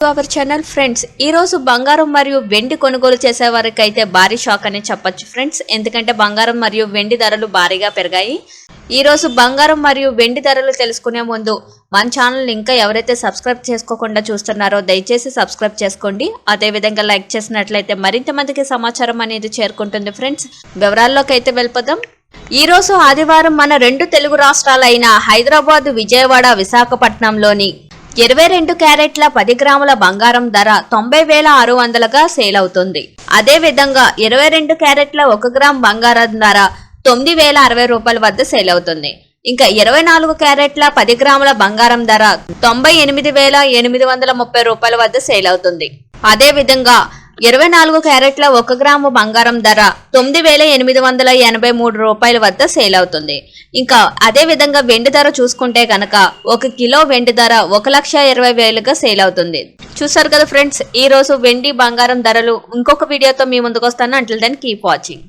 Our channel friends ఈ రోజు బంగారం మరియు వెండి కొనుగోలు చేసే వారికి అయితే భారీ షాక్ అని చెప్పొచ్చు ఫ్రెండ్స్ ఎందుకంటే బంగారం మరియు వెండి ధరలు భారీగా పెరిగాయి. ఈ రోజు బంగారం మరియు వెండి ధరలు తెలుసుకునే ముందు మన ఛానల్ ఇంకా ఎవరైతే సబ్స్క్రైబ్ చేసుకోకుండా చూస్తున్నారో దయచేసి సబ్స్క్రైబ్ చేసుకోండి. అదే విధంగా లైక్ చేసినట్లయితే మరింత మందికి సమాచారం అనేది చేరుకుంటుంది ఫ్రెండ్స్ వివరాల్లోకి అయితే వెళ్ళిపోదాం. ఈ రోజు ఆదివారం మన రెండు తెలుగు రాష్ట్రాలైన హైదరాబాద్ విజయవాడ విశాఖపట్నంలోని ఇరవై రెండు క్యారెట్ల పది గ్రాముల బంగారం ధర తొంభై వేల ఆరు వందలుగా సేల్ అవుతుంది అదే విధంగా ఇరవై రెండు క్యారెట్ల ఒక గ్రామ్ బంగారం ధర తొమ్మిది వేల అరవై రూపాయల వద్ద సేల్ అవుతుంది ఇంకా ఇరవై నాలుగు క్యారెట్ల పది గ్రాముల బంగారం ధర తొంభై ఎనిమిది వేల ఎనిమిది వందల ముప్పై రూపాయల వద్ద సేల్ అవుతుంది అదే విధంగా ఇరవై నాలుగు క్యారెట్ల ఒక గ్రాము బంగారం ధర తొమ్మిది వేల ఎనిమిది వందల ఎనభై మూడు రూపాయల వద్ద సేల్ అవుతుంది. ఇంకా అదే విధంగా వెండి ధర చూసుకుంటే కనుక ఒక కిలో వెండి ధర ఒక లక్ష ఇరవై వేలుగా సేల్ అవుతుంది. చూసారు కదా ఫ్రెండ్స్ ఈ రోజు వెండి బంగారం ధరలు. ఇంకొక వీడియోతో మీ ముందుకు వస్తాను. Until then keep watching